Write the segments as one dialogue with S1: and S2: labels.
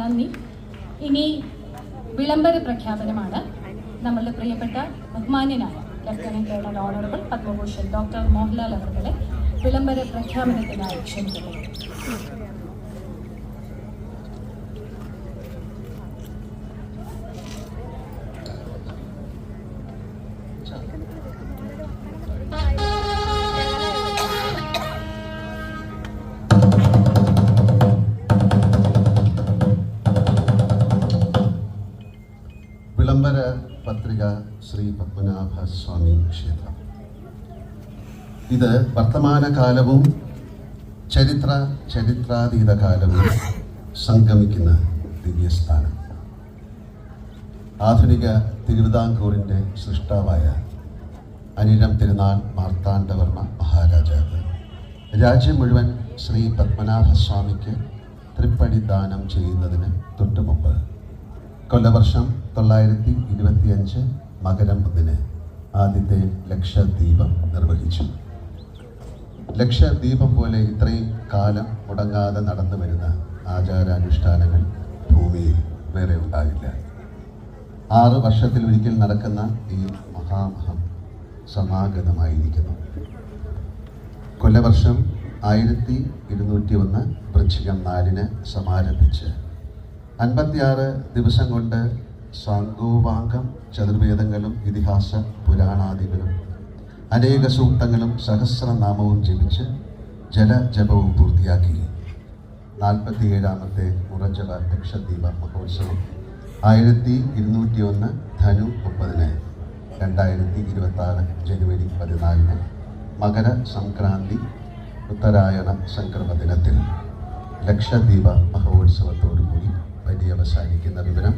S1: നന്ദി. ഇനി വിളംബര പ്രഖ്യാപനമാണ്. നമ്മളുടെ പ്രിയപ്പെട്ട ബഹുമാന്യനായ lieutenant colonel honourable Padma Bhushan doctor Mohanlal അവർകളെ വിളംബര പ്രഖ്യാപനത്തിനായി ക്ഷണിക്കുന്നു.
S2: വിളംബര പത്രിക ശ്രീ പത്മനാഭ സ്വാമി ക്ഷേത്രം. ഇത് വർത്തമാനകാലവും ചരിത്ര ചരിത്രാതീത കാലവും സംഗമിക്കുന്ന ദിവ്യസ്ഥാനം. ആധുനിക തിരുവിതാംകൂറിന്റെ സൃഷ്ടാവായ അനിരം തിരുനാൾ മാർത്താണ്ഡവർമ്മ മഹാരാജാവ് രാജ്യം മുഴുവൻ ശ്രീ പത്മനാഭസ്വാമിക്ക് തൃപ്പടി ദാനം ചെയ്യുന്നതിന് തൊട്ടുമുമ്പ് കൊല്ലവർഷം തൊള്ളായിരത്തി ഇരുപത്തിയഞ്ച് മകരം ഒന്നിന് ആദ്യത്തെ ലക്ഷദ്വീപം നിർവഹിച്ചു. ലക്ഷദ്വീപം പോലെ ഇത്രയും കാലം മുടങ്ങാതെ നടന്നു വരുന്ന ആചാരാനുഷ്ഠാനങ്ങൾ ഭൂമിയിൽ വേറെ ഉണ്ടാകില്ല ആറ് വർഷത്തിൽ ഒരിക്കൽ നടക്കുന്ന ഈ മഹാമഹം സമാഗതമായിരിക്കുന്നു. കൊല്ലവർഷം ആയിരത്തി ഇരുന്നൂറ്റി ഒന്ന് വൃശ്ചികം നാലിന് സമാരംഭിച്ച് അൻപത്തിയാറ് ദിവസം കൊണ്ട് സാങ്കോപാംഗം ചതുർവേദങ്ങളും ഇതിഹാസ പുരാണാദികളും അനേക സൂക്തങ്ങളും സഹസ്രനാമവും ജപിച്ച് ജലജപവും പൂർത്തിയാക്കി. നാൽപ്പത്തിയേഴാമത്തെ ഉറജല ലക്ഷദ്വീപ മഹോത്സവം ആയിരത്തി ഇരുന്നൂറ്റി ഒന്ന് ധനു മുപ്പതിന് രണ്ടായിരത്തി ഇരുപത്തി ആറ് ജനുവരി പതിനാലിന് മകര സംക്രാന്തി ഉത്തരായണ സംക്രമ ദിനത്തിൽ ലക്ഷദ്വീപ മഹോത്സവത്തോടുകൂടി പര്യവസാനിക്കുന്ന വിവരം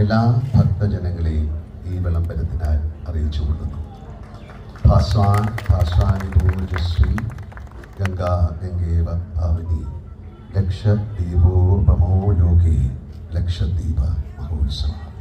S2: എല്ലാ ഭക്തജനങ്ങളെയും ഈ വിളംബരത്തിനാൽ അറിയിച്ചു കൊള്ളുന്നു. ഭാസ്വാൻ ഭാസ്വാനിഭോജശ്രീ ഗംഗാ ഗംഗേവ ഭാവനി ലക്ഷദ്വീപോപമോ ലോകേ ലക്ഷദ്വീപ മഹോത്സവം.